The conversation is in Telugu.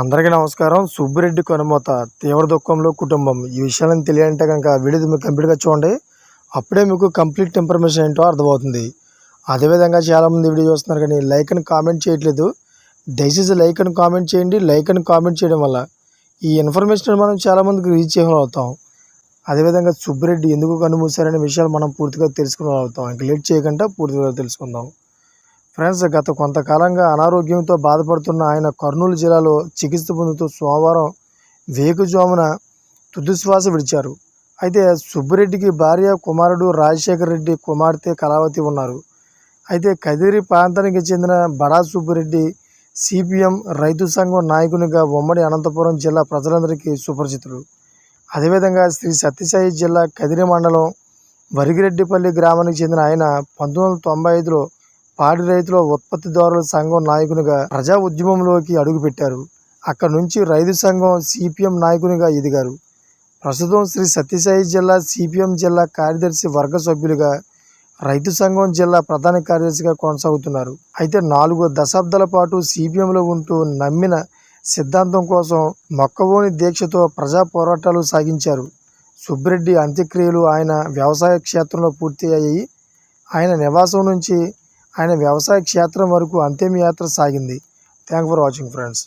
అందరికీ నమస్కారం. సుబ్బిరెడ్డి కొనమోత తీవ్ర దుఃఖంలో కుటుంబం. ఈ విషయాలను తెలియాలంటే కనుక వీడియో మీకు కంప్లీట్గా చూడండి. అప్పుడే మీకు కంప్లీట్ ఇన్ఫర్మేషన్ ఏంటో అర్థమవుతుంది. అదేవిధంగా చాలామంది వీడియో చూస్తున్నారు కానీ లైక్ అని కామెంట్ చేయట్లేదు. దయచేసి లైక్ అని కామెంట్ చేయండి. లైక్ అని కామెంట్ చేయడం వల్ల ఈ ఇన్ఫర్మేషన్ మనం చాలామందికి రీచ్ చేయగలుగుతాం అదేవిధంగా సుబ్బిరెడ్డి ఎందుకు కనుమూసారనే విషయాలు మనం పూర్తిగా తెలుసుకోగలుగుతాం ఇంక లేట్ చేయకుండా పూర్తిగా తెలుసుకుందాం. ఫ్రెండ్స్ గత కొంతకాలంగా అనారోగ్యంతో బాధపడుతున్న ఆయన కర్నూలు జిల్లాలో చికిత్స పొందుతూ సోమవారం వేకుజామున తుదిశ్వాస విడిచారు. అయితే సుబ్బిరెడ్డికి భార్య కుమారుడు రాజశేఖర రెడ్డి కుమార్తె కళావతి ఉన్నారు. అయితే కదిరి ప్రాంతానికి చెందిన బడా సుబ్బిరెడ్డి సిపిఎం రైతు సంఘం నాయకునిగా ఉమ్మడి అనంతపురం జిల్లా ప్రజలందరికీ సుపరిచితుడు. అదేవిధంగా శ్రీ సత్యసాయి జిల్లా కదిరి మండలం వరిగిరెడ్డిపల్లి గ్రామానికి చెందిన ఆయన పంతొమ్మిది వందల తొంభై ఐదులో పాడి రైతుల ఉత్పత్తిదారుల సంఘం నాయకునిగా ప్రజా ఉద్యమంలోకి అడుగుపెట్టారు. అక్కడి నుంచి రైతు సంఘం సిపిఎం నాయకునిగా ఎదిగారు. ప్రస్తుతం శ్రీ సత్యసాయి జిల్లా సిపిఎం జిల్లా కార్యదర్శి వర్గ సభ్యులుగా రైతు సంఘం జిల్లా ప్రధాన కార్యదర్శిగా కొనసాగుతున్నారు. అయితే నాలుగు దశాబ్దాల పాటు సిపిఎంలో ఉంటూ నమ్మిన సిద్ధాంతం కోసం మొక్కవోని దీక్షతో ప్రజా పోరాటాలు సాగించారు. సుబ్బిరెడ్డి అంత్యక్రియలు ఆయన వ్యవసాయ క్షేత్రంలో పూర్తి అయ్యాయి ఆయన నివాసం నుంచి ఆయన వ్యవసాయ క్షేత్రం వరకు అంతిమయాత్ర సాగింది. Thank for watching friends